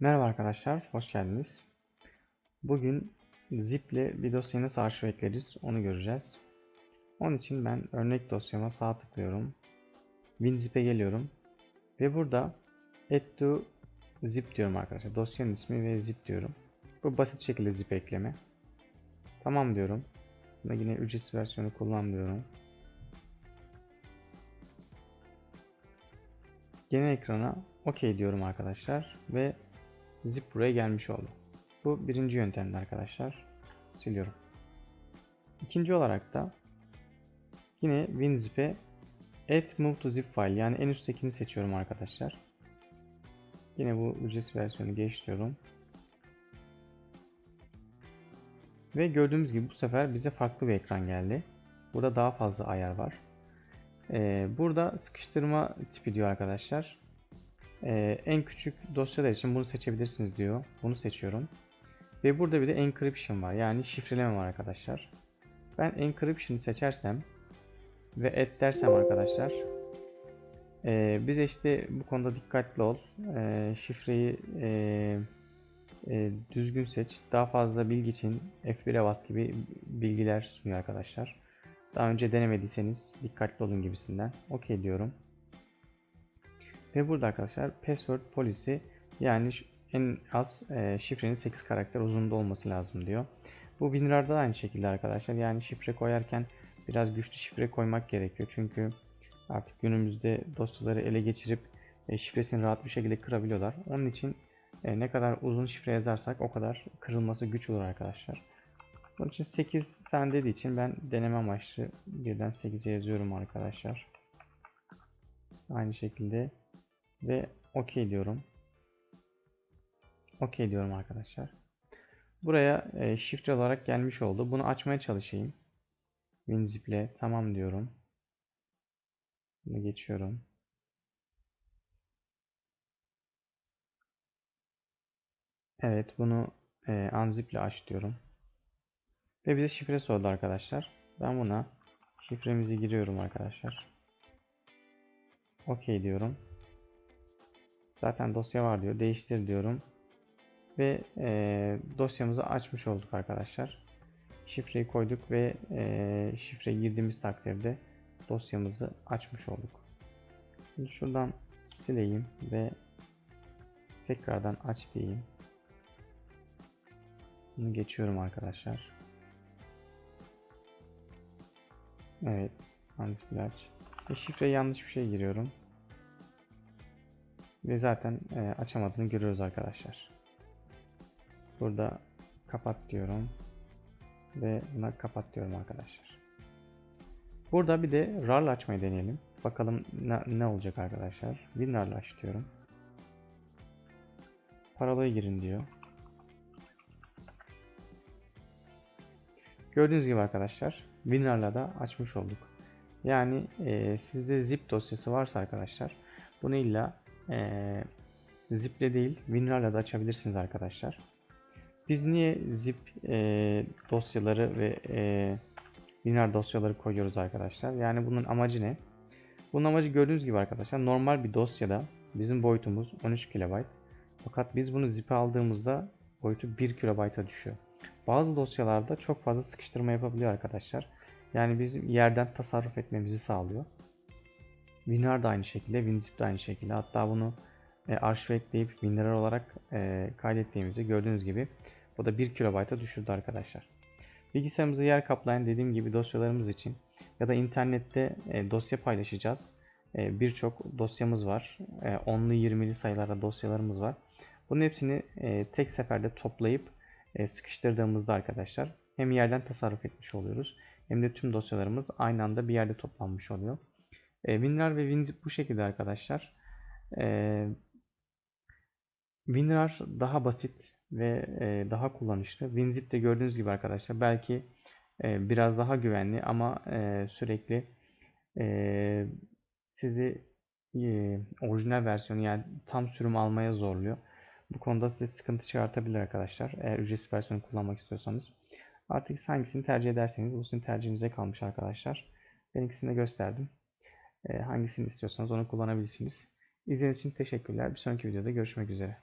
Merhaba arkadaşlar, hoş geldiniz. Bugün zip ile bir dosyayı nasıl arşiv ekleriz onu göreceğiz. Onun için ben örnek dosyama sağ tıklıyorum. WinZip'e geliyorum. Ve burada add to zip diyorum arkadaşlar. Dosyanın ismi ve zip diyorum. Bu basit şekilde zip ekleme. Tamam diyorum. Buna yine ücretsiz versiyonu kullan diyorum. Genel ekrana OK diyorum arkadaşlar ve zip buraya gelmiş oldu. Bu birinci yöntemdi arkadaşlar. Siliyorum. İkinci olarak da yine WinZip'e add move to zip file yani en üsttekini seçiyorum arkadaşlar. Yine bu ücretsiz versiyonu geçiyorum. Ve gördüğümüz gibi bu sefer bize farklı bir ekran geldi. Burada daha fazla ayar var. Ee, burada sıkıştırma tipi diyor arkadaşlar. Ee, en küçük dosyalar için bunu seçebilirsiniz diyor. Bunu seçiyorum. Ve burada bir de encryption var. Yani şifreleme var arkadaşlar. Ben encryption'ı seçersem ve et dersem arkadaşlar e, bize işte bu konuda dikkatli ol. E, şifreyi e, e, düzgün seç. Daha fazla bilgi için F1'e bas gibi bilgiler sunuyor arkadaşlar. Daha önce denemediyseniz dikkatli olun gibisinden. OK diyorum. Ve burada arkadaşlar password policy yani en az e, şifrenin 8 karakter uzunluğunda olması lazım diyor. Bu WinRAR'da da aynı şekilde arkadaşlar. Yani şifre koyarken biraz güçlü şifre koymak gerekiyor. Çünkü artık günümüzde dosyaları ele geçirip e, şifresini rahat bir şekilde kırabiliyorlar. Onun için e, ne kadar uzun şifre yazarsak o kadar kırılması güç olur arkadaşlar. Onun için 8 tane dediği için ben deneme amaçlı birden 8'e yazıyorum arkadaşlar. Aynı şekilde ve OK diyorum. OK diyorum arkadaşlar. Buraya e, şifre olarak gelmiş oldu. Bunu açmaya çalışayım. WinZip ile tamam diyorum. Bunu geçiyorum. Evet bunu e, unzip ile aç diyorum. Ve bize şifre sordu arkadaşlar. Ben buna şifremizi giriyorum arkadaşlar. OK diyorum. Zaten dosya var diyor. Değiştir diyorum. Ve e, dosyamızı açmış olduk arkadaşlar. Şifreyi koyduk ve e, şifreyi girdiğimiz takdirde dosyamızı açmış olduk. Şimdi şuradan sileyim ve tekrardan aç diyeyim. Bunu geçiyorum arkadaşlar. Evet. Antiplaç. Ve şifreye yanlış bir şey giriyorum. Ve zaten e, açamadığını görüyoruz arkadaşlar. Burada kapat diyorum. Ve buna kapat diyorum arkadaşlar. Burada bir de RAR'la açmayı deneyelim. Bakalım ne, ne olacak arkadaşlar. WinRAR'la aç diyorum. Parolayı girin diyor. Gördüğünüz gibi arkadaşlar WinRAR'la da açmış olduk. Yani e, sizde zip dosyası varsa arkadaşlar bunu illa e, zip ile değil WinRAR'la da açabilirsiniz arkadaşlar. Biz niye zip e, dosyaları ve e, WinRAR dosyaları koyuyoruz arkadaşlar? Yani bunun amacı ne? Bunun amacı gördüğünüz gibi arkadaşlar normal bir dosyada bizim boyutumuz 13 KB. Fakat biz bunu zip'e aldığımızda boyutu 1 KB'a düşüyor. Bazı dosyalarda çok fazla sıkıştırma yapabiliyor arkadaşlar. Yani bizim yerden tasarruf etmemizi sağlıyor. WinRAR da aynı şekilde, WinZip de aynı şekilde. Hatta bunu e, arşiv ekleyip WinRAR olarak e, kaydettiğimizde gördüğünüz gibi bu da 1 KB'a düşürdü arkadaşlar. Bilgisayarımızı yer kaplayan dediğim gibi dosyalarımız için ya da internette e, dosya paylaşacağız. E, Birçok dosyamız var. E, 10'lu 20'li sayılarda dosyalarımız var. Bunun hepsini e, tek seferde toplayıp e, sıkıştırdığımızda arkadaşlar hem yerden tasarruf etmiş oluyoruz hem de tüm dosyalarımız aynı anda bir yerde toplanmış oluyor. E, WinRAR ve WinZip bu şekilde arkadaşlar. E, WinRAR daha basit ve e, daha kullanışlı. WinZip de gördüğünüz gibi arkadaşlar belki e, biraz daha güvenli ama e, sürekli e, sizi e, orijinal versiyonu yani tam sürüm almaya zorluyor. Bu konuda size sıkıntı çıkartabilir arkadaşlar. Eğer ücretsiz versiyonu kullanmak istiyorsanız. Artık hangisini tercih ederseniz bu sizin tercihinize kalmış arkadaşlar. Ben ikisini de gösterdim. Hangisini istiyorsanız onu kullanabilirsiniz. İzlediğiniz için teşekkürler. Bir sonraki videoda görüşmek üzere.